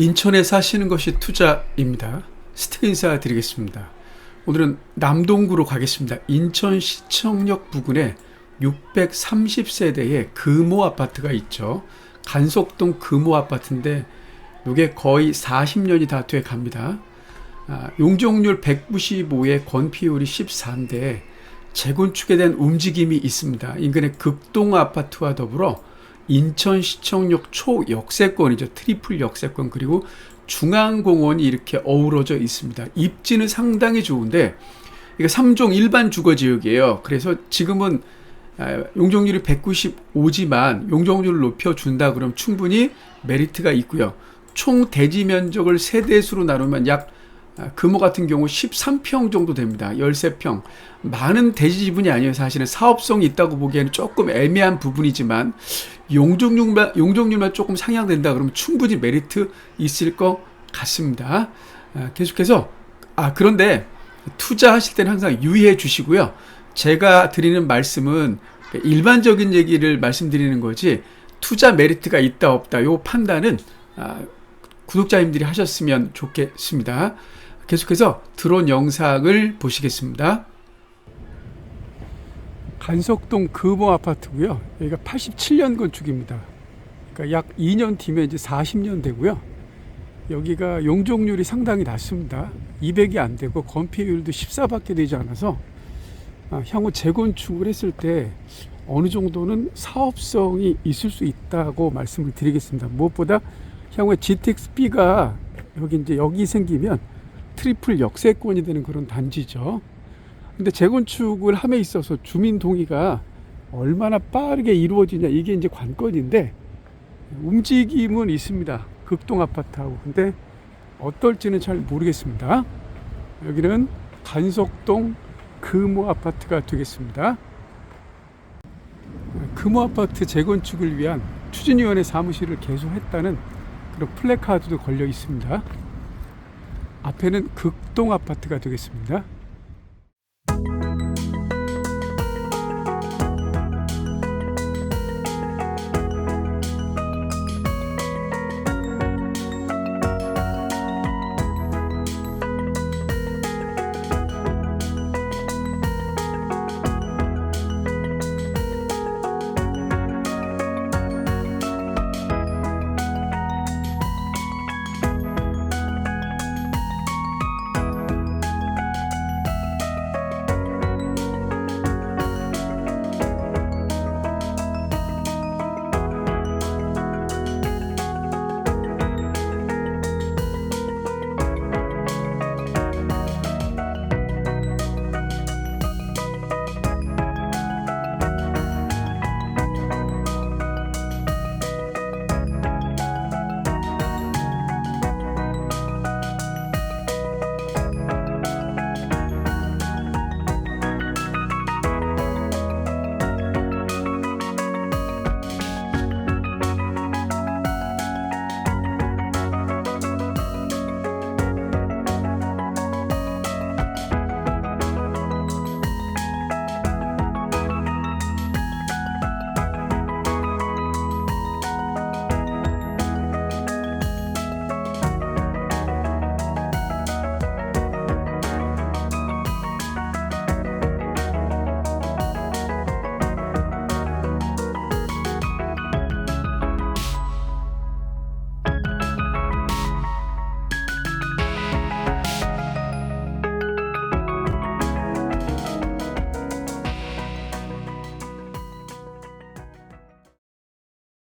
인천에 사시는 것이 투자입니다. 스티브 인사 드리겠습니다. 오늘은 남동구로 가겠습니다. 인천 시청역 부근에 630세대의 금호 아파트가 있죠. 간석동 금호 아파트인데 이게 거의 40년이 다 돼 갑니다. 아, 용적률 195에 건폐율이 14인데 재건축에 대한 움직임이 있습니다. 인근의 극동 아파트와 더불어 인천시청역 초역세권이죠. 트리플 역세권 그리고 중앙공원이 이렇게 어우러져 있습니다. 입지는 상당히 좋은데 이게 3종 일반 주거지역이에요. 그래서 지금은 아, 용적률이 195지만 용적률을 높여준다 그러면 충분히 메리트가 있고요. 총 대지 면적을 세대수로 나누면 약 아, 금호 같은 경우 13평 정도 됩니다. 13평. 많은 대지 지분이 아니에요. 사실은 사업성이 있다고 보기에는 조금 애매한 부분이지만 용적률만, 용적률만 조금 상향된다 그러면 충분히 메리트 있을 것 같습니다. 아, 계속해서 아 그런데 투자하실 때는 항상 유의해 주시고요. 제가 드리는 말씀은 일반적인 얘기를 말씀드리는 거지 투자 메리트가 있다 없다 요 판단은 아, 구독자님들이 하셨으면 좋겠습니다. 계속해서 드론 영상을 보시겠습니다. 간석동 금호 아파트고요. 여기가 87년 건축입니다. 그러니까 약 2년 뒤면 이제 40년 되고요. 여기가 용적률이 상당히 낮습니다. 200이 안 되고 건폐율도 14밖에 되지 않아서 아, 향후 재건축을 했을 때 어느 정도는 사업성이 있을 수 있다고 말씀을 드리겠습니다. 무엇보다 향후에 GTX-B가 여기 이제 여기 생기면 트리플 역세권이 되는 그런 단지죠. 근데 재건축을 함에 있어서 주민 동의가 얼마나 빠르게 이루어지냐 이게 이제 관건인데 움직임은 있습니다. 극동 아파트하고 근데 어떨지는 잘 모르겠습니다. 여기는 간석동 금호 아파트가 되겠습니다. 금호 아파트 재건축을 위한 추진위원회 사무실을 개소했다는 그런 플래카드도 걸려 있습니다. 앞에는 극동 아파트가 되겠습니다.